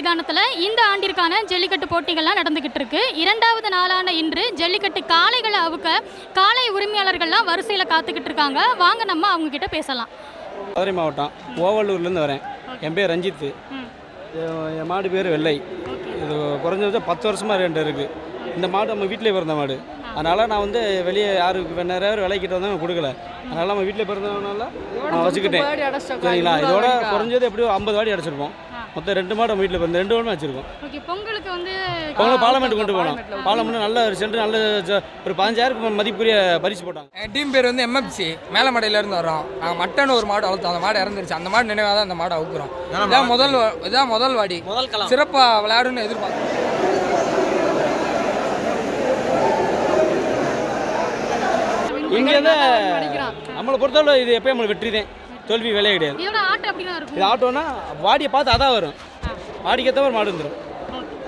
மைதானத்தில் இந்த ஆண்டிற்கான ஜல்லிக்கட்டு போட்டிகள்லாம் நடந்துகிட்டு இருக்கு. இரண்டாவது நாளான இன்று ஜல்லிக்கட்டு காளைகளை அவுக்க காளை உரிமையாளர்கள்லாம் வரிசையில் காத்துக்கிட்டு இருக்காங்க. வாங்க நம்ம அவங்க கிட்ட பேசலாம். மதுரை மாவட்டம் ஓவலூர்லேருந்து வரேன். என் பேர் ரஞ்சித்து. என் மாடு பேர் வெள்ளை. இது குறைஞ்சது பத்து வருஷமாக ரெண்டு இருக்குது இந்த மாடு நம்ம வீட்டிலே பிறந்த மாடு. அதனால் நான் வந்து வெளியே யாருக்கு நிறைய பேர் விலைக்கிட்ட வந்தால் கொடுக்கல. அதனால் நம்ம வீட்டில் பிறந்ததுனால நான் வச்சுக்கிட்டேன் சரிங்களா? இதோட குறைஞ்சது எப்படியும் ஐம்பது வாடி அடைச்சிருப்போம். மொத்தம் ரெண்டு மாடு வீட்டில் பிறந்த ரெண்டு மாடு வச்சுருக்கோம். ஓகே பொங்கலுக்கு வந்து பொங்கல் பார்லமெண்ட் கொண்டு போனோம். பார்லமெண்ட் நல்ல ஒரு சென்ட் நல்ல ஒரு பதினஞ்சாயிரம் மதிப்புரிய பரிசு போட்டாங்க. என் டீம் பேர் வந்து எம்எஃப்சி மேலமடையிலேருந்து வரோம் நாங்கள் மட்டன் ஒரு மாடு வளர்த்தோம் அந்த மாடு இறந்துருச்சு. அந்த மாடு நினைவாக தான் அந்த மாடை அவுக்குறோம். இதான் முதல் வா- இதான் முதல் வாடி. முதல் களம் சிறப்பாக விளையாடுன்னு எதிர்பார்க்குறோம். இங்கே வந்து நம்மளை பொறுத்தவரை இது எப்பயும் நம்மளுக்கு வெற்றி தான் தோல்வி வேலையே கிடையாது. இது ஆட்டோனா வாடியை பார்த்து அதான் வரும். வாடிக்கேற்ற ஒரு மாடு வந்துடும்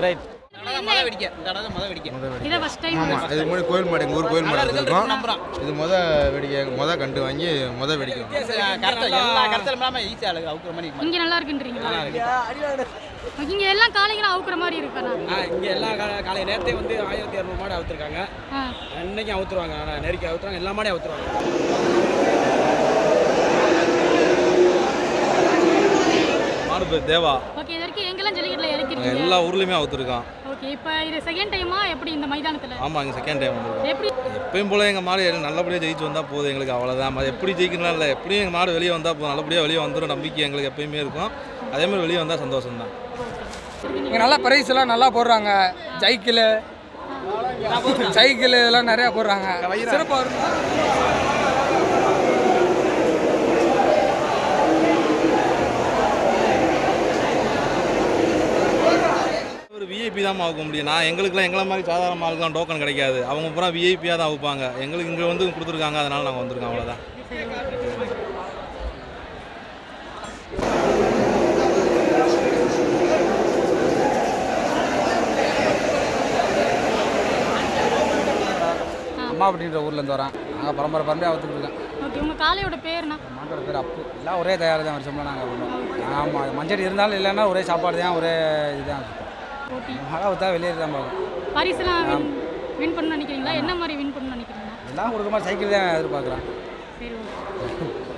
ரைட் இதை ஃபர்ஸ்ட் டைம் ஆமாம் இது முன்னாடி கோயில் மாடு எங்கள் ஊர் கோயில் மாடு வச்சுருக்கோம் இது முத வெடிக்கை முத கண்டு வாங்கி முத வெடிக்கும் இங்கே நல்லா இருக்குன்றீங்களா? இங்கே எல்லாம் காளைகளும் அவுக்குற மாதிரி இருக்காண்ணா இங்கே எல்லா கா- காலை நேரத்தையும் வந்து ஆயிரத்தி இரநூறு மாடு அவுத்துருக்காங்க. ஆ. இன்னைக்கும் அவுத்துருவாங்க. நெருக்கி அவுத்துறாங்க எல்லா மாடையும் அவுத்துருவாங்க. பேர் தேவா. ஓகே இது வரைக்கும் எங்கெல்லாம் ஜல்லிக்கட்டில் இறக்கிருக்கீங்க? எல்லா ஊர்லேயுமே அவுத்துருக்கான். ஓகே இப்போ இது செகண்ட் டைமா எப்படி இந்த மைதானத்தில்? ஆமாம் இங்கே செகண்ட் டைம் வந்திருக்கோம் எப்படி? எப்பயும் போல எங்கள் மாடு நல்லபடியாக ஜெயிச்சு வந்தால் போதும் எங்களுக்கு அவ்வளோதான் அது எப்படி ஜெயிக்கணும் இல்லை. எப்படியும் எங்கள் மாடு வெளியே வந்தால் போதும். நல்லபடியாக வெளியே வந்துடும் நம்பிக்கை எங்களுக்கு எப்பயுமே இருக்கும். அதே மாதிரி வெளியே வந்தால் சந்தோஷம் தான் இங்கே நல்லா பிரைஸ் எல்லாம் நல்லா போடுறாங்க. சைக்கிள் சைக்கிள் இதெல்லாம் நிறையா போடுறாங்க. சிறப்பாக இருக்கும் ஒரு விஐபி தான் அவுக்க முடியும். நான் எங்களுக்குலாம் எங்களை மாதிரி சாதாரண ஆளுக்குலாம் டோக்கன் கிடைக்காது. அவங்க பூரா விஐபியாக தான் அவுப்பாங்க. எங்களுக்கு இங்கே வந்து கொடுத்துருக்காங்க. அதனால் நாங்கள் வந்திருக்கோம். அவ்வளோதான் அம்மா அப்படின்ற ஊர்லேருந்து வரேன் நாங்கள் பரம்பரை பரம்பரையாக அவுத்துட்டு இருக்கேன். ஓகே உங்கள் காளையோட பேர்னா? மாட்டோட பேர் அப்பு. எல்லாம் ஒரே தயார் தான் வருஷம்லாம் நாங்கள் ஆமாம் மஞ்சள் இருந்தாலும் இல்லைன்னா ஒரே சாப்பாடு தான் ஒரே இதுதான். போட்டி. ஊற்றா வெளியே தான் பார்க்கும் பரிசுலாம் வின் வின் பண்ணணும்னு நினைக்கிறீங்களா? என்ன மாதிரி வின் பண்ணணும்னு நினைக்கிறீங்களா எல்லாம் கொடுக்க மாதிரி சைக்கிள் தான் எதிர்பார்க்குறேன். சரி ஓகே.